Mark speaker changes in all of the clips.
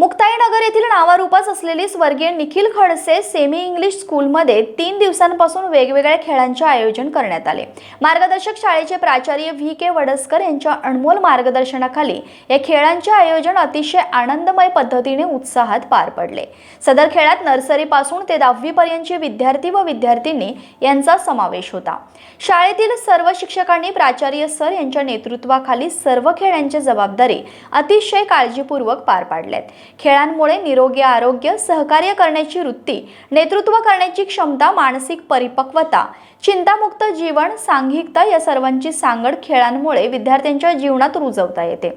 Speaker 1: मुक्ताईनगर येथील नावारूपास असलेली स्वर्गीय निखिल खडसे सेमी इंग्लिश स्कूलमध्ये तीन दिवसांपासून वेगवेगळ्या खेळांचे आयोजन करण्यात आले. मार्गदर्शक शाळेचे प्राचार्य व्ही के वडसकर यांच्या अनमोल मार्गदर्शनाखाली या खेळांचे आयोजन अतिशय आनंदमय पद्धतीने उत्साहात पार पडले. सदर खेळात नर्सरीपासून ते दहावीपर्यंतचे विद्यार्थी व विद्यार्थिनी यांचा समावेश होता. शाळेतील सर्व शिक्षकांनी प्राचार्य सर यांच्या नेतृत्वाखाली सर्व खेळांची जबाबदारी अतिशय काळजीपूर्वक पार पाडल्यात खेळांमुळे निरोगी आरोग्य सहकार्य करण्याची वृत्ती नेतृत्व करण्याची क्षमता मानसिक परिपक्वता चिंतामुक्त जीवन सांघिकता या सर्वांची सांगड खेळांमुळे विद्यार्थ्यांच्या जीवनात रुजवता येते.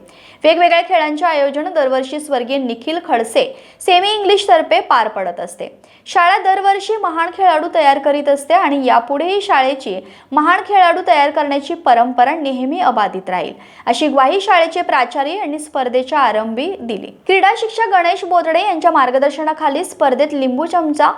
Speaker 1: वेगवेगळ्या खेळांचे आयोजन दरवर्षी स्वर्गीय निखिल खडसे सेमी इंग्लिश तर्फे पार पडत असते. शाळा दरवर्षी महान खेळाडू तयार करीत असते आणि यापुढेही शाळेची महान खेळाडू तयार करण्याची परंपरा नेहमी अबाधित राहील अशी ग्वाही शाळेचे प्राचार्य यांनी स्पर्धेच्या आरंभी दिली. क्रीडा शिक्षण गणेश बोदडे यांच्या मार्गदर्शनाखाली स्पर्धेत लिंबू चमचा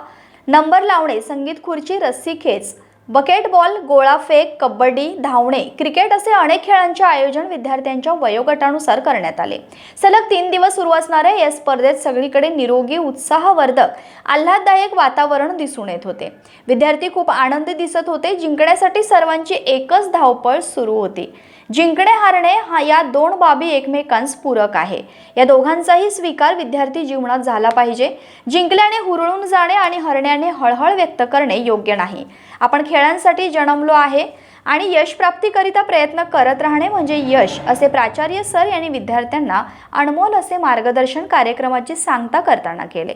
Speaker 1: नंबर लावणे संगीत खुर्ची रस्सी खेच बकेट बॉल गोळा फेक कबड्डी धावणे क्रिकेट असे अनेक खेळांचे आयोजन विद्यार्थ्यांच्या वयोगटानुसार करण्यात आले. सलग तीन दिवस सुरू असणाऱ्या या स्पर्धेत सगळीकडे निरोगी उत्साहवर्धक आल्हाददायक वातावरण दिसून येत होते. विद्यार्थी खूप आनंदी दिसत होते जिंकण्यासाठी सर्वांची एकच धावपळ सुरू होती. जिंकणे हारणे हा या दोन बाबी एकमेकांस पूरक आहे. या दोघांचाही स्वीकार विद्यार्थी जीवनात झाला पाहिजे. जिंकल्याने हुरळून जाणे आणि हरण्याने हळहळ व्यक्त करणे योग्य नाही. आपण खेळांसाठी जन्मलो आहे आणि यश प्राप्तीकरिता प्रयत्न करत राहणे म्हणजे यश असे प्राचार्य सर यांनी विद्यार्थ्यांना अनमोल असे मार्गदर्शन कार्यक्रमाची सांगता करताना केले.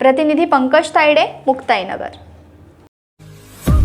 Speaker 1: प्रतिनिधी पंकज तायडे मुक्ताईनगर.